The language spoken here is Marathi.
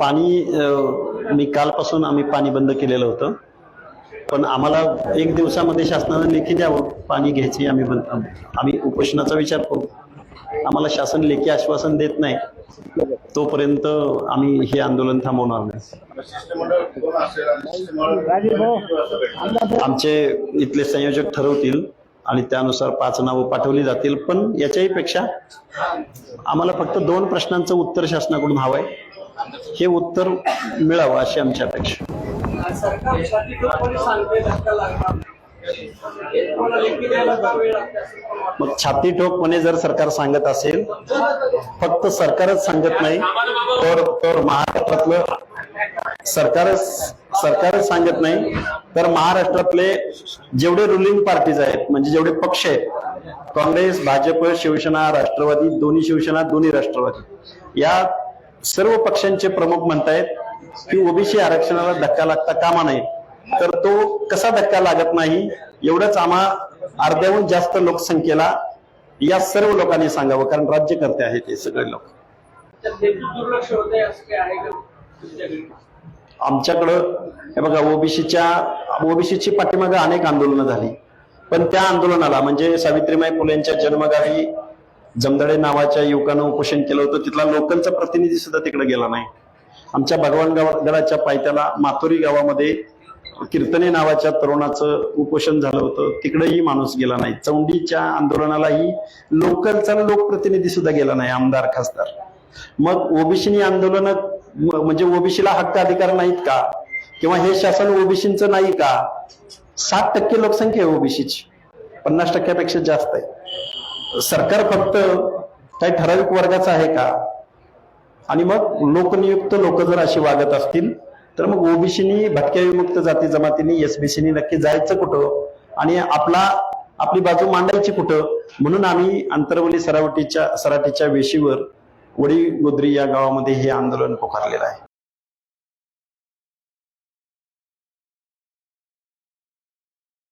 पाणी मी कालपासून आम्ही पाणी बंद केलेलं होतं. पण आम्हाला एक दिवसामध्ये शासनानं लेखी द्यावं पाणी घ्यायची आम्ही बंद आम्ही उपोषणाचा विचार करू. आम्हाला शासन लेखी आश्वासन देत नाही. तोपर्यंत आम्ही हे आंदोलन थांबवणार नाही. आमचे इथले संयोजक ठरवतील आणि त्यानुसार पाच नावं पाठवली जातील. पण याच्याही पेक्षा आम्हाला फक्त दोन प्रश्नांचं उत्तर शासनाकडून हवं आहे हे उत्तर मिळावं अशी आमची अपेक्षा. मग छाती ठोकपणे जर सरकार सांगत असेल फक्त सरकारच सांगत नाही तर तर महाराष्ट्रातलं सरकारच सरकारच सांगत नाही तर महाराष्ट्रातले जेवढे रुलिंग पार्टीज आहेत म्हणजे जेवढे पक्ष आहेत काँग्रेस भाजप शिवसेना राष्ट्रवादी दोन्ही शिवसेना दोन्ही राष्ट्रवादी या सर्व पक्षांचे प्रमुख म्हणतायत की ओबीसी आरक्षणाला धक्का लागता कामा नाही तर तो कसा धक्का लागत नाही एवढंच आम्हा अर्ध्याहून जास्त लोकसंख्येला या सर्व लोकांनी सांगावं कारण राज्यकर्ते आहेत हे सगळे लोक. आमच्याकडं हे बघा ओबीसीच्या ओबीसीची पाठीमागे अनेक आंदोलनं झाली. पण त्या आंदोलनाला म्हणजे सावित्रीबाई फुलेंच्या जन्मगावी जमदडे नावाच्या युवकानं उपोषण केलं होतं. तिथला लोकलचा प्रतिनिधी सुद्धा तिकडे गेला नाही. आमच्या भगवान गडाच्या पायथ्याला माथोरी गावामध्ये कीर्तने नावाच्या तरुणाचं उपोषण झालं होतं. तिकडेही माणूस गेला नाही. चौंडीच्या आंदोलनालाही लोकलचा लोकप्रतिनिधी सुद्धा गेला नाही आमदार खासदार. मग ओबीसीनी आंदोलन म्हणजे ओबीसीला हक्क अधिकार नाहीत का? किंवा हे शासन ओबीसीचं नाही का? सात टक्के लोकसंख्या आहे ओबीसीची. पन्नास टक्क्यापेक्षा जास्त आहे. सरकार फक्त काही ठराविक वर्गाचं आहे का? आणि मग लोकनियुक्त लोक जर अशी वागत असतील तर मग ओबीसीनी भटक्या विमुक्त जाती जमातीनी एसबीसीनी नक्की जायचं कुठं? आणि आपला आपली बाजू मांडायची कुठं? म्हणून आम्ही आंतरवली सरावटीच्या सराटीच्या वेशीवर वडी गोद्री या गावामध्ये हे आंदोलन पुकारलेलं आहे.